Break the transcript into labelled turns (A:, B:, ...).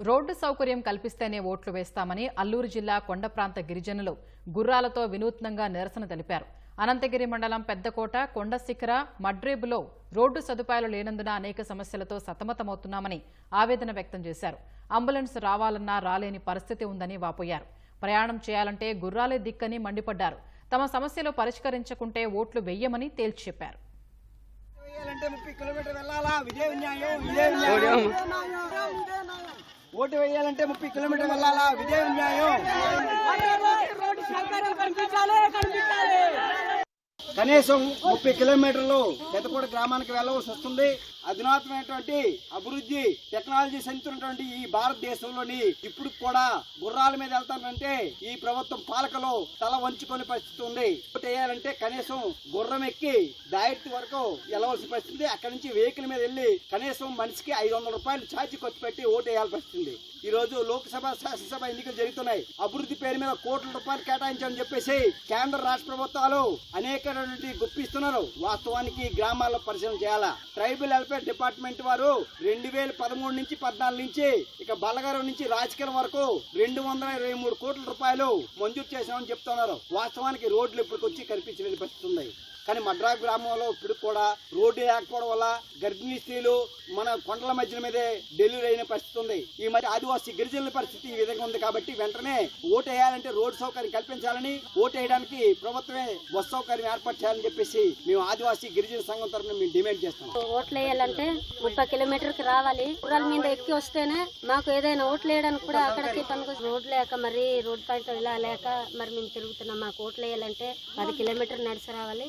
A: Road సౌకర్యం కల్పిస్తేనే ఓట్లు వేస్తామని అల్లూరు జిల్లా కొండ ప్రాంత గిరిజనులు గుర్రాలతో వినూత్నంగా నిరసన తెలిపారు. అనంతగిరి మండలం పెద్దకోట కొండ శిఖర మడ్రేబులో రోడ్డు సదుపాయాలు లేనందున అనేక సమస్యలతో సతమతమవుతున్నామని ఆవేదన వ్యక్తం చేశారు. అంబులెన్స్ రావాలన్నా రాలేని పరిస్థితి ఉందని వాపోయారు. ప్రయాణం చేయాలంటే గుర్రాలే దిక్కని మండిపడ్డారు. తమ సమస్యలు పరిష్కరించకుంటే ఓట్లు వెయ్యమని తేల్చి చెప్పారు
B: వేయాలంటే ముప్పై కిలోమీటర్ వెళ్ళాలా ఇదే న్యాయం ఇదే న్యాయం ఓటు వేయాలంటే ముప్పై కిలోమీటర్ వెళ్ళాలా విజయం న్యాయం. కనీసం ముప్పై కిలోమీటర్లు పెద్దకోట గ్రామానికి వెళ్ళవలసి వస్తుంది. అధునాతమైనటువంటి అభివృద్ధి టెక్నాలజీ చెందుతున్నటువంటి ఈ భారతదేశంలోని ఇప్పుడు కూడా గుర్రాల మీద వెళ్తానంటే ఈ ప్రభుత్వం పాలకలో తల వంచుకొని పరిస్థితి ఉంది. చేయాలంటే కనీసం గుర్రం ఎక్కి డైరెక్ట్ వరకు వెళ్ళవలసిన పరిస్థితి అక్కడి నుంచి వెహికల్ మీద వెళ్ళి కనీసం మనిషికి ఐదు వందల రూపాయలు ఛార్జీ ఖర్చు పెట్టి ఓటు వేయాల్సి వస్తుంది ఈ రోజు లోక్సభ శాసనసభ ఎన్నికలు జరుగుతున్నాయి. అభివృద్ధి పేరు మీద కోట్ల రూపాయలు కేటాయించామని చెప్పేసి కేంద్ర రాష్ట్ర ప్రభుత్వాలు అనేక గుప్పిస్తున్నారు. వాస్తవానికి గ్రామాల్లో పరిశీలన చేయాలా? ట్రైబల్ వెల్ఫేర్ డిపార్ట్మెంట్ వారు రెండు వేల పదమూడు నుంచి పద్నాలుగు నుంచి ఇక బల్లగారం నుంచి రాజకీయం వరకు రెండు వందల ఇరవై మూడు కోట్ల రూపాయలు మంజూరు చేశామని చెప్తున్నారు. వాస్తవానికి రోడ్లు ఇప్పటికొచ్చి కనిపించలేని పరిస్థితి ఉన్నాయి కానీ మడ్రా గ్రామంలో ఇప్పుడు కూడా రోడ్డు లేకపోవడం వల్ల గర్భిణీ స్త్రీలు మన కొండల మధ్యన మీదే డెలివరీ అయిన పరిస్థితి ఉంది. ఈ మధ్య ఆదివాసీ గిరిజనుల పరిస్థితి ఈ విధంగా ఉంది కాబట్టి వెంటనే ఓటు వేయాలంటే రోడ్డు సౌకర్యం కల్పించాలని ఓటు వేయడానికి ప్రభుత్వమే బస్ సౌకర్యం ఏర్పాటు చేయాలని చెప్పేసి మేము ఆదివాసీ గిరిజన సంఘం తరఫున మేము డిమాండ్ చేస్తాం
C: ఓట్లు వేయాలంటే ముప్పై కిలోమీటర్కి రావాలి. గుర్రాల మీద ఎక్కి వస్తేనే మాకు ఏదైనా ఓట్లు వేయడానికి కూడా అక్కడికి తనకు రోడ్ లేక మరి రోడ్ పాయింట్ ఇలా లేక మరి మేము తిరుగుతున్నాం. మాకు ఓట్లు వేయాలంటే పది కిలోమీటర్ నడిచి రావాలి.